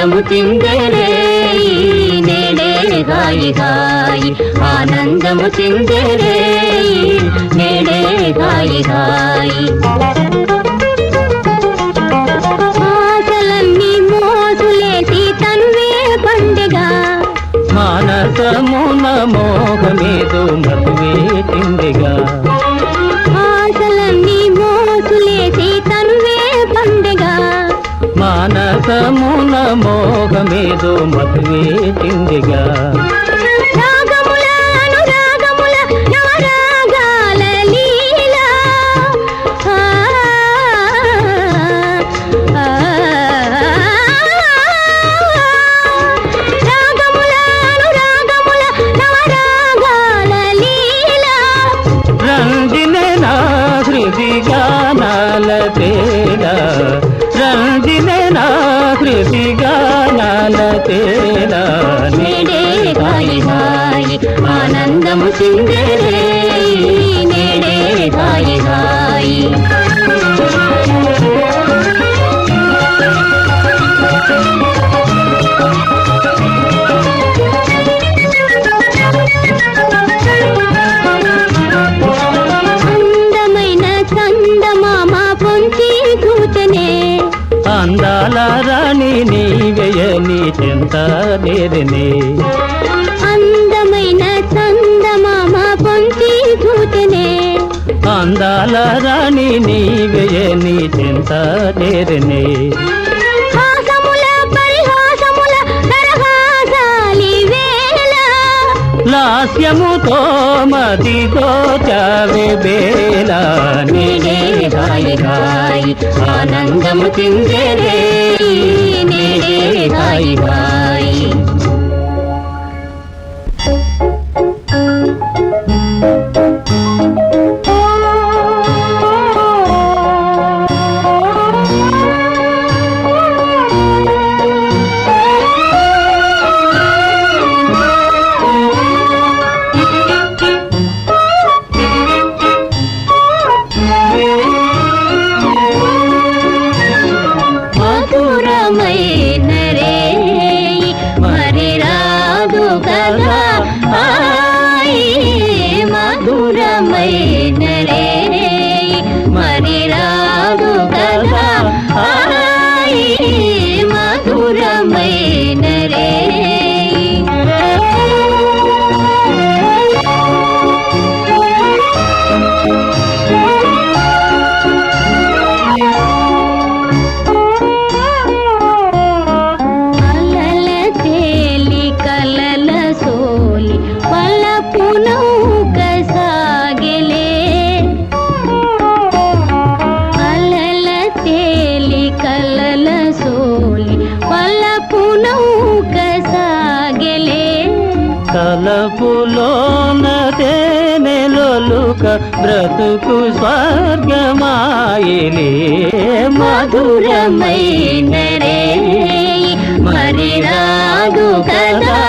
చిందరే నేడే గాయి హాయి ఆనందము చిందరే నేడే హాయి హాయి ఆశలన్నీ మోసులేసి తనువే పండుగ. మోహమేదో మధువే చిందిగా మోహమేదో మధువే చిందిగా. గానాల తేరా నేడే ఆనందము సింగరే అందాల రాణి నీవెయని చెంత నేరనే అందమైన చందమామ పొంచి కూచనే అందాల రాణి నీవెయని చెంత నేరనే లాస్యముతో మదితో చావే బేల నేడే హాయి హాయి ఆనందము చిందరే నేడే హాయి హాయి కలల సోలి పలపు నౌక సాగెలే. తలపులోన తేనెలొలుక బ్రతుకు స్వర్గమాయిలే. మధురమైన రే మరి రాదు కదా